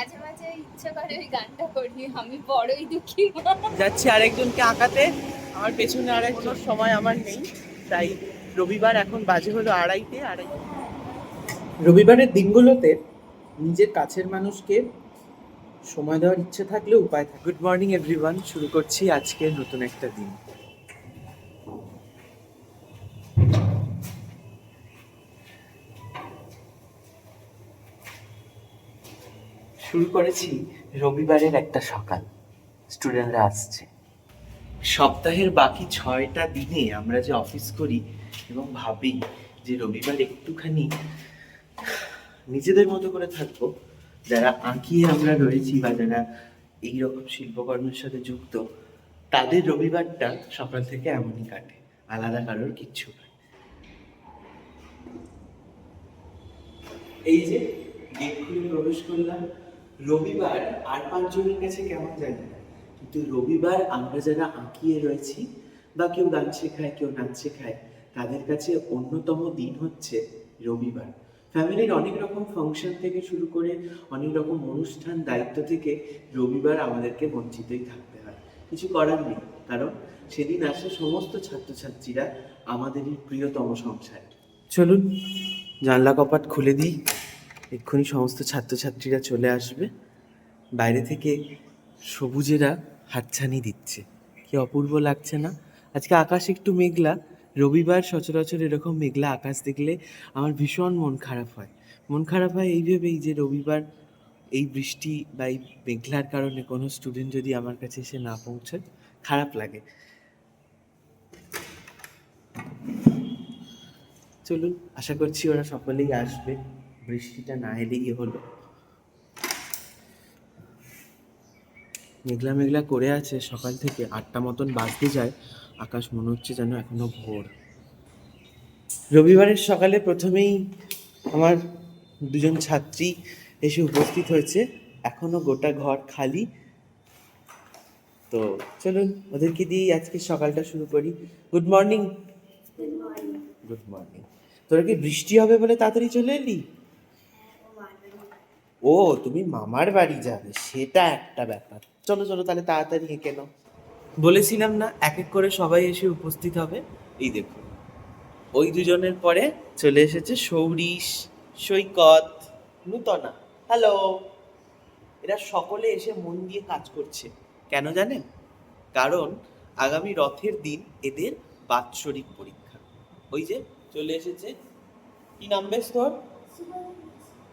মাঝে মাঝে ইচ্ছে করে ওই গানটা করি আমি বড়ই দুঃখী যাচ্ছি আরেকজনকে আঁকাতে। আমার পেছনে আরেকজন সময় আমার নেই। তাই রবিবার এখন বাজে হলো আড়াইটে আড়াই রবিবারের দিনগুলোতে নিজের কাছের মানুষকে সময় দেওয়ার ইচ্ছে থাকলে উপায় থাকে। গুড মর্নিং এভরিওয়ান শুরু করছি আজকে নতুন একটা দিন। শুরু করেছি রবিবারের একটা সকাল। স্টুডেন্টরা আসছে। সপ্তাহের বাকি ছয়টা দিনে আমরা যে অফিস করি এবং ভাবি যে রবিবার একটুখানি নিজেদের মতো করে থাকব, যারা আঁকিয়ে আমরা রয়েছি বা যারা এইরকম শিল্পকর্মের সাথে যুক্ত, তাদের রবিবারটা সকাল থেকে এমনই কাটে, আলাদা কারোর কিচ্ছু নয় এই যে গেট খুলে প্রবেশ করলাম। রবিবার আর পাঁচজনের কাছে কেমন জানি না। কিন্তু রবিবার আমরা যারা আঁকিয়ে রয়েছি বা কেউ গান শেখায়, কেউ নাচ শেখায়, তাদের কাছে অন্যতম দিন হচ্ছে রবিবার। ফ্যামিলির অনেক রকম ফাংশন থেকে শুরু করে অনেক রকম অনুষ্ঠান দায়িত্ব থেকে রবিবার আমাদেরকে বঞ্চিতই থাকতে হয়। কিছু করার নেই, কারণ সেদিন আসে সমস্ত ছাত্রছাত্রীরা আমাদেরই প্রিয়তম সংসার। চলুন, জানলা কপাট খুলে দিই। এক্ষুনি সমস্ত ছাত্রছাত্রীরা চলে আসবে। বাইরে থেকে সবুজেরা হাতছানি দিচ্ছে। কি অপূর্ব লাগছে না? আজকে আকাশ একটু মেঘলা। রবিবার সচরাচর এরকম মেঘলা আকাশ দেখলে আমার ভীষণ মন খারাপ হয়। মন খারাপ হয় এই ভেবেই যে রবিবার এই বৃষ্টি বা এই মেঘলার কারণে কোনো স্টুডেন্ট যদি আমার কাছে এসে না পৌঁছায়, খারাপ লাগে। চলুন, আশা করছি ওরা সকলেই আসবে। বৃষ্টিটা না এলেই হলো। মেঘলা মেঘলা করে আছে সকাল থেকে আটটা মতন বাজতে যায় আকাশ মনে হচ্ছে যেন এখনও ভোর। রবিবারের সকালে প্রথমেই আমার দুজন ছাত্রী এসে উপস্থিত হয়েছে এখনও গোটা ঘর খালি। তো চলুন ওদেরকে দিয়েই আজকে সকালটা শুরু করি। গুড মর্নিং গুড মর্নিং তোরা কি বৃষ্টি হবে বলে তাড়াতাড়ি চলে এলি? ও তুমি মামার বাড়ি যাবে সেটা একটা ব্যাপার। চলো চলো তাহলে তাড়াতাড়ি এঁকে নাও। বলেছিলাম না এক এক করে সবাই এসে উপস্থিত হবে। এই দেখুন ওই দুজনের পরে চলে এসেছে সৌরিশ সৈকত নূতনা। হ্যালো এরা সকলে এসে মন দিয়ে কাজ করছে। কেন জানেন? কারণ আগামী রথের দিন এদের বাৎসরিক পরীক্ষা। ওই যে চলে এসেছে কি নাম বেশ তোর?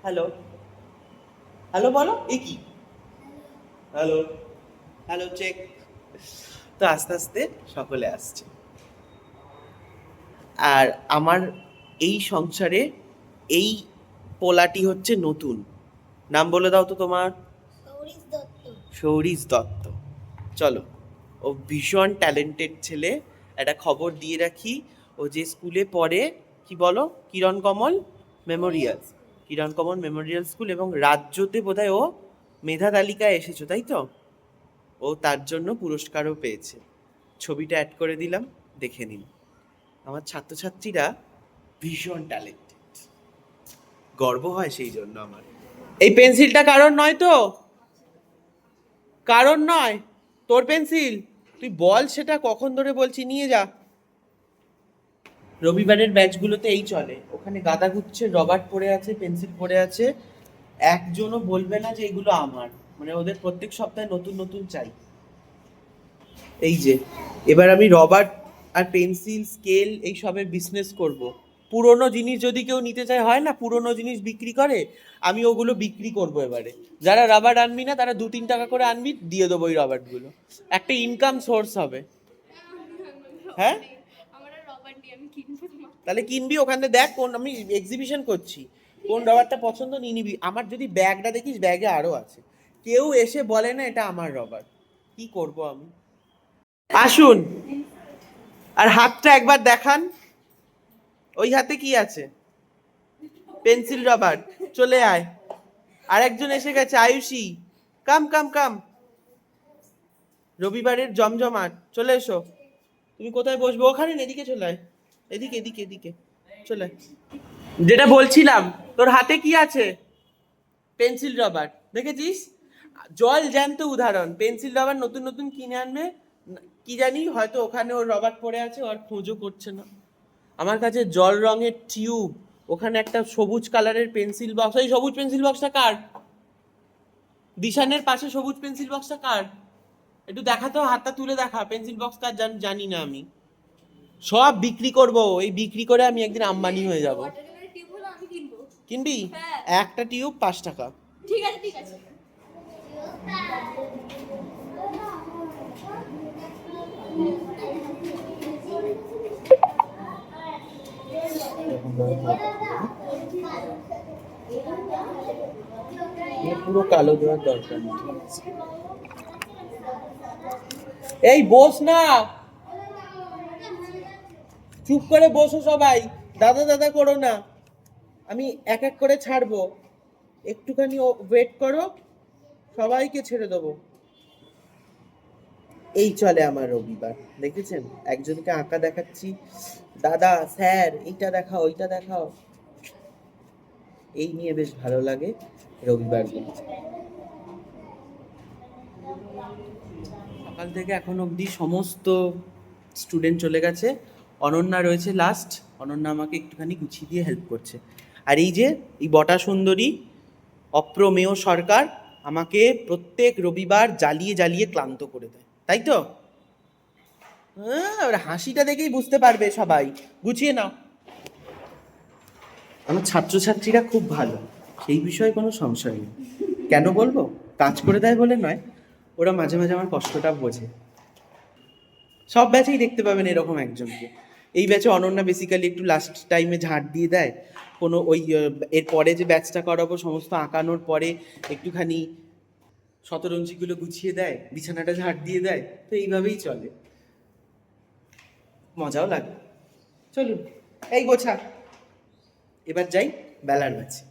হ্যালো হ্যালো বলো এ কি? হ্যালো হ্যালো চেক তো আস্তে আস্তে সকলে আসছে। আর আমার এই সংসারে এই পোলাটি হচ্ছে নতুন। নাম বলে দাও তো তোমার। সৌরিশ দত্ত। চলো ও ভীষণ ট্যালেন্টেড ছেলে। একটা খবর দিয়ে রাখি ও যে স্কুলে পড়ে কি বলো? Kiran Kamal memorial Kiran Kamal memorial school এবং রাজ্যতে বোধহয় ও মেধা তালিকায় এসেছ, তাই তো? ও তার জন্য পুরস্কারও পেয়েছে। ছবিটা অ্যাড করে দিলাম, দেখে নিন। আমার ছাত্রছাত্রীরা ভীষণ ট্যালেন্টেড গর্ব হয় সেই জন্য আমার। এই পেন্সিলটা কারণ নয় তো? কারণ নয়? তোর পেন্সিল? তুই বল সেটা কখন ধরে বলছি, নিয়ে যা। রবিবারের ব্যাচগুলোতে এই চলে। ওখানে গাদা গুচ্ছে রবার্ট পড়ে আছে, পেন্সিল পড়ে আছে। একজনও বলবে না যে এগুলো আমার। মানে ওদের প্রত্যেক সপ্তাহে নতুন নতুন চাই। এই যে, এবার আমি রবার্ট আর পেন্সিল, স্কেল এই সবের বিজনেস করব। পুরনো জিনিস যদি কেউ নিতে চায়, হয় না পুরনো জিনিস বিক্রি করে, আমি ওগুলো বিক্রি করব এবারে। যারা রাবার আনবি না, তারা দু তিন টাকা করে আনবি, দিয়ে দেবো ওই রাবারগুলো একটা ইনকাম সোর্স হবে। হ্যাঁ আমার রবার দিয়ে আমি কিনবো না তাহলে কিনবি ওখানে দেখ কোন, আমি এক্সিবিশন করছি। কোন রবারটা পছন্দ নিয়ে নিবি। আমার যদি ব্যাগটা দেখিস, ব্যাগে আরও আছে। কেউ এসে বলে না এটা আমার রবার। কি করব আমি? আসুন। আর হাতটা একবার দেখান। ওই হাতে কি আছে? Pencil rubber. চলে আয়। আর একজন এসে গেছে, আয়ুষী। কাম কাম কাম। রবিবারের জমজমাট। চলে এসো। তুমি কোথায় বসবে? ওখানে এদিকে চলে আয়। এদিকে এদিকে এদিকে। চলে। যেটা বলছিলাম, তোর হাতে কি আছে? Pencil rubber. দেখেছিস? জল জ্যান্ত উদাহরণ। পেন্সিল রবার নতুন নতুন কিনে আনবে। কি জানি, হয়তো ওখানে ওর রবার পড়ে আছে, ওর খোঁজও করছে না। আমার কাছে জল রঙের টিউব, ওখানে একটা সবুজ কালারের পেন্সিল বক্স ওই সবুজ পেন্সিল বক্সটা কার? দিশানের পাশে সবুজ পেন্সিল বক্সটা কার? একটু দেখা তো, হাতটা তুলে দেখা। পেন্সিল বক্সটা জানি না আমি। সব বিক্রি করব। এই বিক্রি করে আমি একদিন আম্বানি হয়ে যাব। কিনবো। হ্যাঁ। একটা টিউব পাঁচ টাকা। ঠিক আছে ঠিক আছে। পুরো কালো দেওয়ার দরকার নেই। এই বস না। চুপ করে বসো সবাই। দাদা দাদা করো না। আমি এক এক করে ছাড়বো। একটুখানি ওয়েট করো। সবাইকে ছেড়ে দেবো। এই চলে আমার রবিবার, দেখেছেন? একজনকে আঁকা দেখাচ্ছি। দাদা, স্যার, এইটা দেখাও, ওইটা দেখাও। এই নিয়ে বেশ ভালো লাগে রবিবারগুলো সকাল থেকে এখন অবধি সমস্ত স্টুডেন্ট চলে গেছে। অনন্যা রয়েছে লাস্ট অনন্যা আমাকে একটুখানি গুছিয়ে দিয়ে হেল্প করছে। আর এই যে, এই বটা সুন্দরী, অপ্রমেয় সরকার আমাকে প্রত্যেক রবিবার জ্বালিয়ে জ্বালিয়ে ক্লান্ত করে দেয়। তাই তো? হ্যাঁ হাসিটা দেখেই বুঝতে পারবে সবাই। গুছিয়ে নাও। আমার ছাত্রছাত্রীরা খুব ভালো। সেই বিষয়ে কোনো সংশয় নেই। কেন বলব? কাজ করে দেয় বলে নয়। ওরা মাঝে মাঝে আমার কষ্টটা বোঝে। সব ব্যাচেই দেখতে পাবেন এরকম একজনকে। এই ব্যাচে অনন্যা বেসিক্যালি একটু লাস্ট টাইমে ঝাড় দিয়ে দেয়। কোনো ওই আহ, এর পরে যে ব্যাচটা করাবো সমস্ত আঁকানোর পরে একটুখানি শতরঞ্জিগুলো গুছিয়ে দেয় বিছানাটা ঝাড় দিয়ে দেয় তো এইভাবেই চলে। মজাও লাগে। চলুন এই গোছা। এবার যাই বেলার ব্যাচে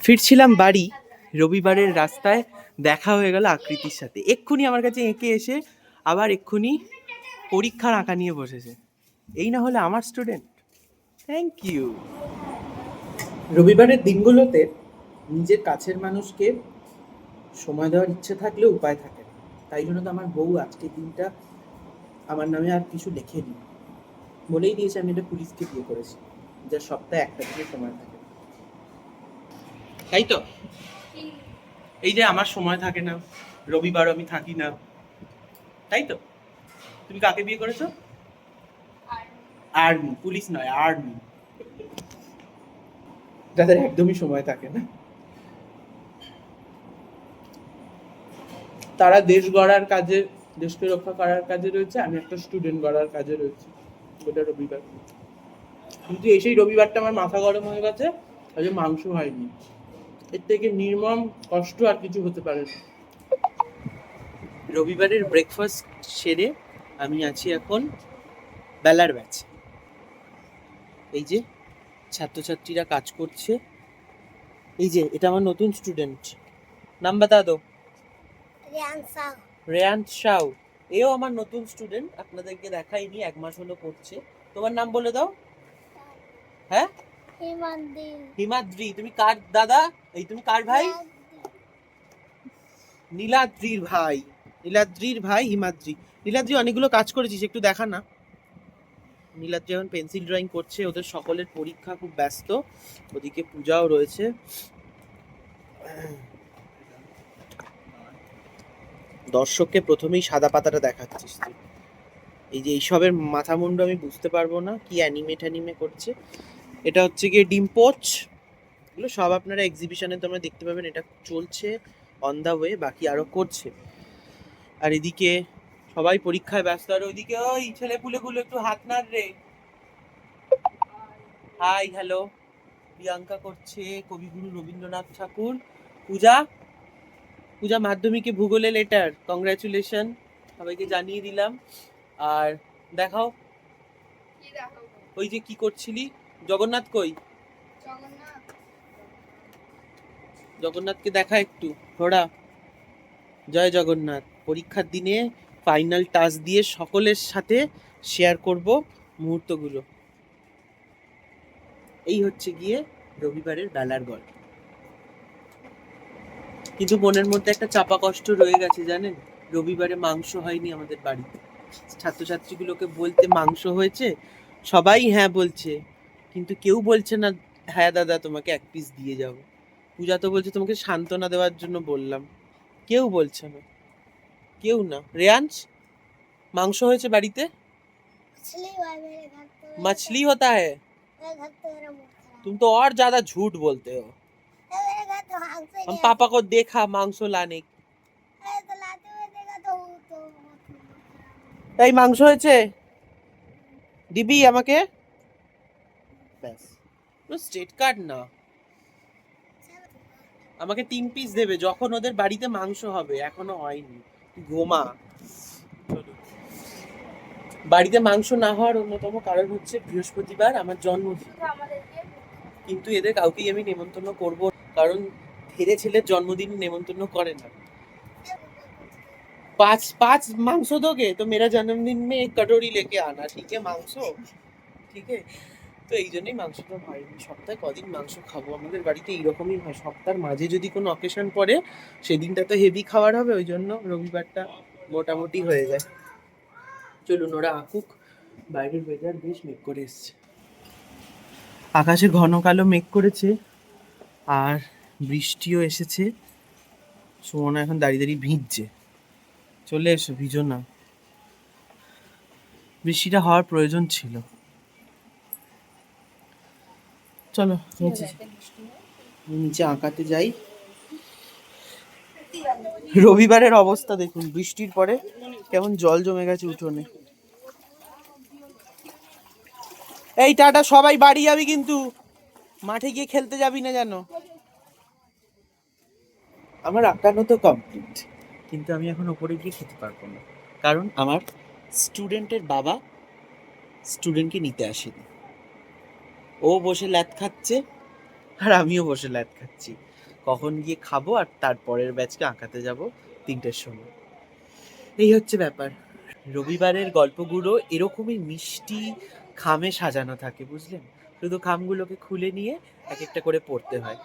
ফিরছিলাম বাড়ি রবিবারের রাস্তায় দেখা হয়ে গেল আকৃতির সাথে। এক্ষুনি আমার কাছে এঁকে এসে আবার এক্ষুনি পরীক্ষার আঁকা নিয়ে বসেছে। এই না হলে আমার স্টুডেন্ট থ্যাংক ইউ রবিবারের দিনগুলোতে নিজের কাছের মানুষকে সময় দেওয়ার ইচ্ছে থাকলেও উপায় থাকে না। তাই জন্য তো আমার বউ আজকের দিনটা আমার নামে আর কিছু লেখেনি। বলেই দিয়েছে, আমি এটা পুলিশকে বিয়ে করেছি যার সপ্তাহে একটা দিকে সময় থাকে। তাই তো? এই যে আমার সময় থাকে না রবিবার আমি থাকি না। তাই তো? তুমি কাকে বিয়ে করেছ? আর্মি, পুলিশ নয়, আর্মি। যাদের একদমই সময় থাকে না। তারা দেশ গড়ার কাজে, দেশকে রক্ষা করার কাজে রয়েছে, আমি একটা স্টুডেন্ট গড়ার কাজে রয়েছে। ওটা রবিবার। কিন্তু এই সেই রবিবারটা আমার মাথা গরম হয়ে গেছে আজকে মাংস হয়নি। এর থেকে নির্মম কষ্ট আর কিছু হতে পারে না। রবিবারের ব্রেকফাস্ট সেরে আমি আছি এখন বেলার ব্যাচে এই যে ছাত্রছাত্রীরা কাজ করছে। এই যে এটা আমার নতুন স্টুডেন্ট নাম বাতা দো রেয়ান শাও এও আমার নতুন স্টুডেন্ট আপনাদেরকে দেখাইনি এক মাস হলো পড়ছে তোমার নাম বলে দাও। হ্যাঁ? হিমাদ্রি। তুমি কার দাদা? এই তুমি কার ভাই? নীলাদ্রির ভাই। নীলাদ্রির ভাই হিমাদ্রি। নীলাদ্রি অনেকগুলো কাজ করেছিস, একটু দেখা না। নীলাদ্রি এখন পেন্সিল ড্রয়িং করছে, ওদের সকলের পরীক্ষা খুব ব্যস্ত, ওদিকে পূজাও রয়েছে। দর্শককে প্রথমেই সাদা পাতাটা দেখাচ্ছিস তুই। এই যে এইসবের মাথা মুন্ডু আমি বুঝতে পারব না, কি অ্যানিমে ট্যানিমে করছে। এটা হচ্ছে গিয়ে ডিম পোচ। এগুলো সব আপনারা এক্সিবিশনে তোমরা দেখতে পাবেন, এটা চলছে অন দ্য ওয়ে বাকি আরও করছে। আর এদিকে সবাই পরীক্ষায় ব্যস্ত, আর ওইদিকে ওই ছেলে পুলেগুলো একটু হাত নাড় রে। হাই হ্যালো প্রিয়াঙ্কা করছে কবিগুরু রবীন্দ্রনাথ ঠাকুর। পূজা? পূজা মাধ্যমিকে ভূগোলে লেটার কংগ্রাচুলেশন সবাইকে জানিয়ে দিলাম। আর দেখাও। ওই যে কি করছিলি? জগন্নাথ কই? জগন্নাথ জগন্নাথকে দেখা একটু, ঘোড়া। জয় জগন্নাথ। পরীক্ষার দিনে ফাইনাল টাচ দিয়ে সকলের সাথে শেয়ার করব মুহূর্তগুলো। এই হচ্ছে গিয়ে রবিবারের বেলার গল্প। কিন্তু মনের মধ্যে একটা চাপা কষ্ট রয়ে গেছে জানেন? রবিবারে মাংস হয়নি আমাদের বাড়িতে। ছাত্রছাত্রীগুলোকে বলতে মাংস হয়েছে, সবাই হ্যাঁ বলছে, কিন্তু কেউ বলছে না হ্যাঁ দাদা, তোমাকে এক পিস দিয়ে যাব। পূজা তো বলছে, তোমাকে সান্ত্বনা দেওয়ার জন্য বললাম। কেউ বলছে না। কেউ না রেয়াঞ্চ মাংস হয়েছে বাড়িতে मछली हुआ है मेरे घर तो मछली होता है मेरे घर तो मेरा मुंह खराब तुम तो और ज्यादा झूठ बोलते हो है मेरे घर तो मांस ही हम नहीं पापा को देखा मांस लाने आता है, तो लाते हुए देखा तो वो तो बहुत मुंह खराब এই মাংস হয়েছে দিবি আমাকে ব্যাস স্টেট কার্ড না আমাকে তিন পিস দেবে যখন ওদের বাড়িতে মাংস হবে এখনো হয়নি তুই ঘুমা চলো। বাড়িতে মাংস না হওয়ার অন্যতম কারণ হচ্ছে বৃহস্পতিবার আমার জন্মদিন শুধু আমাদেরকে কিন্তু এদের কাউকেই আমি নেমন্তন্ন করব কারণ ধীরে ছেলের জন্মদিন নেমন্তন্ন করে না पाँच पाँच मांस दोगे तो मेरा जन्मदिन में एक कटोरी लेके आना ठीक है मांस ঠিক আছে তো এই জন্যই মাংসটা হয়নি সপ্তাহে কদিন মাংস খাব? আমাদের বাড়িতে এইরকমই হয়। সপ্তাহের মাঝে যদি কোনো অকেশন পড়ে, সেদিনটা তো হেভি খাবার হবে, ওই জন্য রবিবারটা মোটামুটি হয়ে যায়। চলুন, ওরা আঁকুক। বাইরের ওয়েদার বেশ মেঘ করে এসছে। আকাশে ঘন কালো মেঘ করেছে, আর বৃষ্টিও এসেছে। সুমনা এখন দাঁড়িয়ে দাঁড়িয়ে ভিজছে। চলে এসো, ভিজো না। বৃষ্টিটা হওয়ার প্রয়োজন ছিল। চলো নিচে নিচে আঁকাতে যাই। রবিবারের অবস্থা দেখুন বৃষ্টির পরে কেমন জল জমে গেছে উঠোনে। এই টাটা সবাই বাড়ি যাবি কিন্তু। মাঠে গিয়ে খেলতে যাবি না জানো আমার আঁকানো তো কমপ্লিট কিন্তু আমি এখন ওপরে গিয়ে খেতে পারব না। কারণ আমার স্টুডেন্টের বাবা স্টুডেন্টকে নিতে আসেনি। ও বসে ল্যাদ খাচ্ছে আর আমিও বসে ল্যাদ খাচ্ছি। কখন গিয়ে খাব আর তারপরের ব্যাচকে আঁকাতে যাব তিনটের সময়। এই হচ্ছে ব্যাপার। রবিবারের গল্পগুলো এরকমই মিষ্টি খামে সাজানো থাকে, বুঝলেন? শুধু খামগুলোকে খুলে নিয়ে এক একটা করে পড়তে হয়।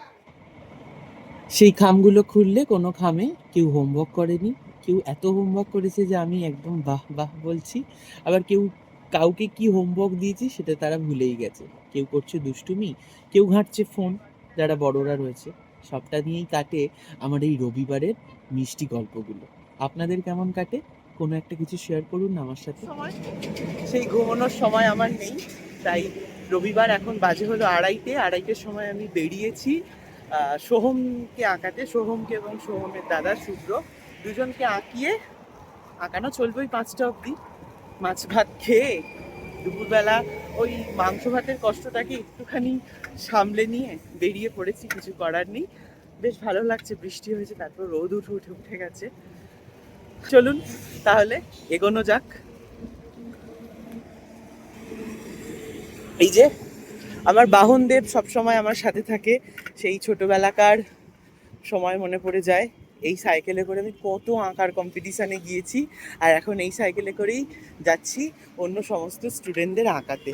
সেই খামগুলো খুললে কোনো খামে কেউ হোমওয়ার্ক করেনি, কেউ এত হোমওয়ার্ক করেছে যে আমি একদম বাহ বাহ বলছি। আবার কেউ কাউকে কি হোমওয়ার্ক দিয়েছি সেটা তারা ভুলেই গেছে। কেউ করছে দুষ্টুমি, কেউ ঘাঁটছে ফোন যারা বড়রা রয়েছে, সবটা নিয়েই কাটে আমার এই রবিবারের মিষ্টি গল্পগুলো। আপনাদের কেমন কাটে? কোনো একটা কিছু শেয়ার করুন আমার সাথে। সেই ঘুমানোর সময় আমার নেই, তাই রবিবার এখন বাজে হলো আড়াইটে, আড়াইটের সময় আমি বেরিয়েছি। সোহমকে আঁকাতে, সোহমকে এবং সোহমের দাদা, শুভ্র, দুজনকে আঁকিয়ে আঁকানো চলবে ওই পাঁচটা অবধি। মাছ ভাত খেয়ে দুপুরবেলা ওই মাংস ভাতের কষ্টটাকে একটুখানি সামলে নিয়ে বেরিয়ে পড়েছি, কিছু করার নেই। বেশ ভালো লাগছে, বৃষ্টি হয়েছে, তারপর রোদ উঠে উঠে উঠে গেছে। চলুন তাহলে এগোনো যাক। এই যে আমার বাহনদেব সবসময় আমার সাথে থাকে, সেই ছোটবেলাকার সময় মনে পড়ে যায়। এই সাইকেলে করে আমি কত আঁকার কম্পিটিশানে গিয়েছি আর এখন এই সাইকেলে করেই যাচ্ছি অন্য সমস্ত স্টুডেন্টদের আঁকাতে।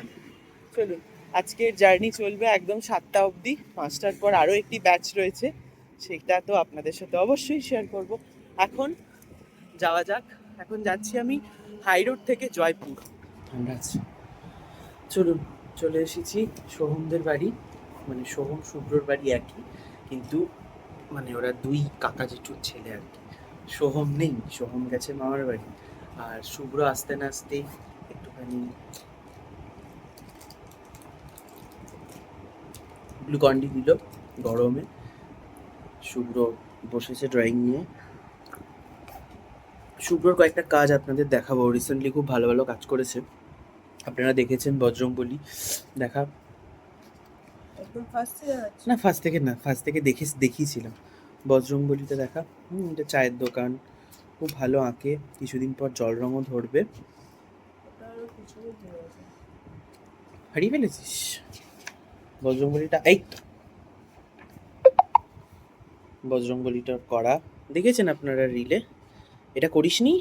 চলুন, আজকের জার্নি চলবে একদম সাতটা অবধি, পাঁচটার পর আরও একটি ব্যাচ রয়েছে, সেটা তো আপনাদের সাথে অবশ্যই শেয়ার করব। এখন যাওয়া যাক, এখন যাচ্ছি আমি হাই রোড থেকে জয়পুর। চলুন, চলে এসেছি সোহমদের বাড়ি মানে সোহম, শুভ্রর বাড়ি একই, কিন্তু মানে ওরা দুই কাকা জেঠুর ছেলে আর কি। সোহম নেই, সোহম গেছে মামার বাড়ি। আর শুভ্র আসতে না আসতেই একটুখানি গ্লুকন্ডি দিল গরমে। শুভ্র বসেছে ড্রয়িং নিয়ে। শুভ্রর কয়েকটা কাজ আপনাদের দেখাবো। রিসেন্টলি খুব ভালো ভালো কাজ করেছে। আপনারা দেখেছেন বজরংবলী। দেখা না ফার্স্ট থেকে না ফার্স্ট থেকে দেখে দেখিয়েছিলাম। বজরংবলীতে দেখা হুম এটা চায়ের দোকান খুব ভালো আঁকে কিছুদিন পর জল রঙও ধরবে। হারিয়ে ফেলেছিস? বজরংবলীটা এই। বজরংবলীটা করা। দেখেছেন আপনারা রিলে? এটা করিসনি?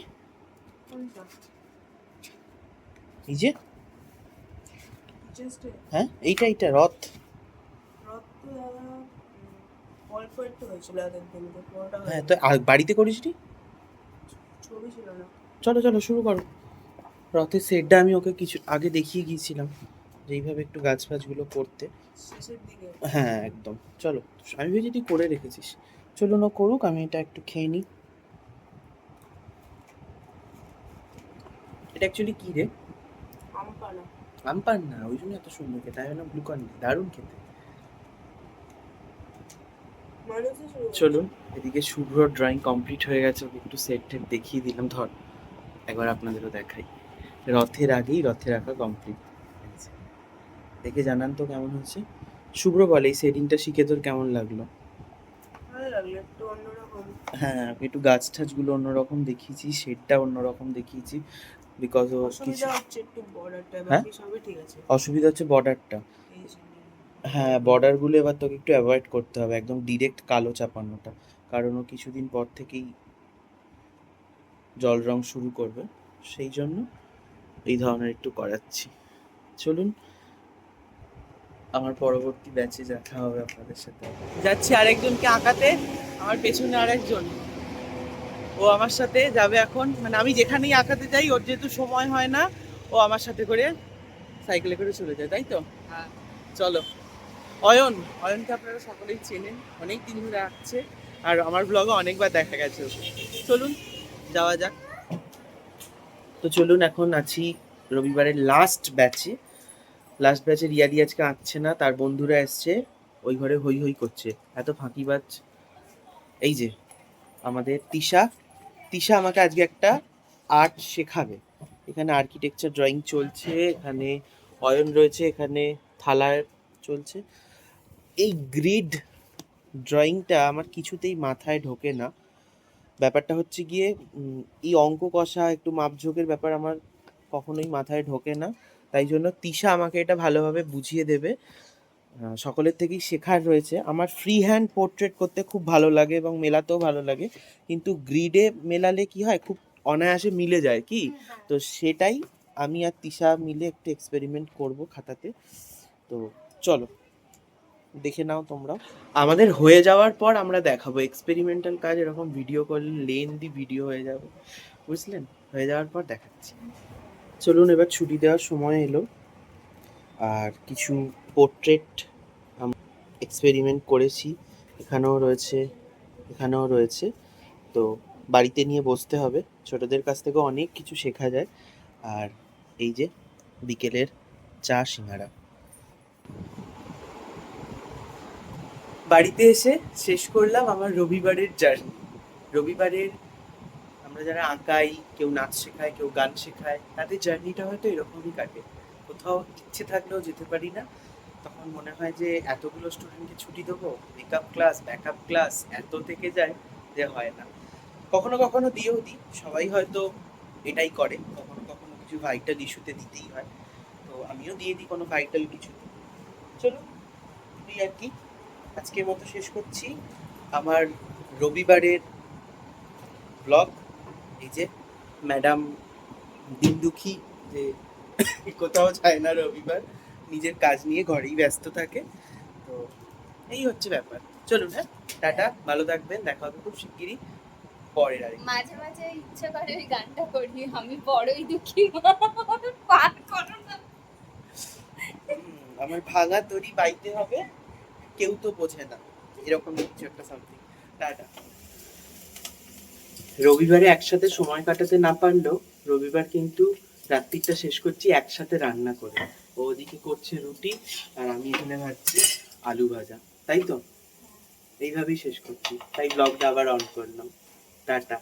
এই যে? হ্যাঁ এইটা এইটা রথ। অল্প একটু হয়েছিল আগের দিনকে পুরোটা হ্যাঁ তো আর বাড়িতে করিস নি? ছবি ছিল না। চলো চলো শুরু করো। রথের সেটটা আমি ওকে কিছু আগে দেখিয়ে গিয়েছিলাম যে এইভাবে একটু গাছ ফাছগুলো করতে হ্যাঁ একদম। চলো আমি ভেবেছি তুই করে রেখেছিস। চলো না করুক আমি এটা একটু খেয়ে নিই। এটা অ্যাকচুয়ালি কি রে? আম পান না ওই জন্য এত সুন্দর খেতে আমি না গ্লুকন দারুণ খেতে। চলুন এদিকে শুভ্র ড্রয়িং কমপ্লিট হয়ে গেছে ওকে একটু সেট টেট দেখিয়ে দিলাম ধর একবার আপনাদেরও দেখাই। রথের আগেই রথের আঁকা কমপ্লিট দেখে জানান তো কেমন হচ্ছে শুভ্র বলে এই সেটিংটা শিখে তোর কেমন লাগল? হ্যাঁ একটু গাছ টাছগুলো অন্যরকম দেখিয়েছি শেডটা অন্যরকম দেখিয়েছি বিকজ ও কিছু অসুবিধা হচ্ছে বর্ডারটা হ্যাঁ? বর্ডারগুলো এবার তোকে একটু অ্যাভয়েড করতে হবে একদম ডিরেক্ট কালো চাপানোটা। কারণ ও কিছুদিন পর থেকেই জল রং শুরু করবে সেই জন্য এই ধরনের একটু করাচ্ছি। চলুন আমার পরবর্তী ব্যাচে দেখা হবে আপনাদের সাথে। যাচ্ছি আরেকজনকে আঁকাতে আমার পেছনে আরেকজন। ও আমার সাথে যাবে এখন মানে আমি যেখানেই আঁকাতে যাই ওর যেহেতু সময় হয় না ও আমার সাথে করে সাইকেলে করে চলে যায় তাই তো? হ্যাঁ। চলো। অয়ন, অয়নকে আপনারা সকলেই চেনেন, অনেক দিন ধরে আসছে, আর আমার ব্লগে অনেকবার দেখা গেছে চলুন, যাওয়া যাক। তো চলুন, এখন আছি রবিবারের লাস্ট ব্যাচে লাস্ট ব্যাচে রিয়াদি আজকে আঁকছে না, তার বন্ধুরা এসছে, ওই ঘরে হই হই করছে। এত ফাঁকিবাজ এই যে, আমাদের তিশা। তিশা আমাকে আজকে একটা আর্ট শেখাবে। এখানে আর্কিটেকচার ড্রয়িং চলছে, এখানে অয়ন রয়েছে, এখানে থালা চলছে। এই গ্রিড ড্রয়িংটা আমার কিছুতেই মাথায় ঢোকে না। ব্যাপারটা হচ্ছে গিয়ে এই অঙ্ক কষা, একটু মাপঝোঁকের ব্যাপার আমার কখনোই মাথায় ঢোকে না। তাই জন্য তিশা আমাকে এটা ভালোভাবে বুঝিয়ে দেবে। সকলের থেকেই শেখার রয়েছে। আমার ফ্রি হ্যান্ড পোর্ট্রেট করতে খুব ভালো লাগে এবং মেলাতেও ভালো লাগে। কিন্তু গ্রিডে মেলালে কি হয়, খুব অনায়াসে মিলে যায় কি? তো সেটাই আমি আর তিশা মিলে একটু এক্সপেরিমেন্ট করব খাতাতে। তো চলো। দেখে নাও তোমরা। আমাদের হয়ে যাওয়ার পর আমরা দেখাবো এক্সপেরিমেন্টাল কাজ, এরকম ভিডিও করলে লেন্দি ভিডিও হয়ে যাবে। বুঝলেন? হয়ে যাওয়ার পর দেখাচ্ছি। চলুন এবার ছুটি দেওয়ার সময় এলো। আর কিছু পোর্ট্রেট এক্সপেরিমেন্ট করেছি। এখানেও রয়েছে এখানেও রয়েছে। তো বাড়িতে নিয়ে বসতে হবে। ছোটদের কাছ থেকেও অনেক কিছু শেখা যায়। আর এই যে বিকেলের চা সিঙ্গারা। বাড়িতে এসে শেষ করলাম আমার রবিবারের জার্নি রবিবারের আমরা যারা আঁকাই, কেউ নাচ শেখায়, কেউ গান শেখায়, তাদের জার্নিটা হয়তো এরকমই কাটে। কোথাও ইচ্ছে থাকলেও যেতে পারি না। তখন মনে হয় যে এতগুলো স্টুডেন্টকে ছুটি দেবো মেকআপ ক্লাস ব্যাকআপ ক্লাস এত থেকে যায় যে হয় না। কখনো কখনো দিয়েও দিই, সবাই হয়তো এটাই করে। কখনো কখনো কিছু ভাইটাল ইস্যুতে দিতেই হয়। তো আমিও দিয়ে দিই কোনো ভাইটাল কিছু চলো এই আর কি। আজকের মতো শেষ করছি। আমার রবিবারের ব্লগ এই যে ম্যাডাম দিন দুঃখী যে কোথাও যায় না রবিবার নিজের কাজ নিয়ে ঘরেই ব্যস্ত থাকে। তো এই হচ্ছে ব্যাপার। চলুন হ্যাঁ টাটা ভালো থাকবেন দেখা হবে খুব শিগগিরই। পরের আরেক মাঝে মাঝে ইচ্ছে করে ওই গানটা করি আমি বড়ই দুঃখী। পার করো না। আমার ভাঙা তরি বাইতে হবে। কেউ তো বোঝে না। এরকম কিছু একটা সামথিং টাটা। রবিবারে একসাথে সময় কাটাতে না পারলেও রবিবার কিন্তু রাত্রিটা শেষ করছি একসাথে রান্না করে। ও ওদিকে করছে রুটি আর আমি এখানে ভাজছি আলু ভাজা। তাই তো? এইভাবেই শেষ করছি। তাই ব্লগটা আবার অন করলাম। টাটা।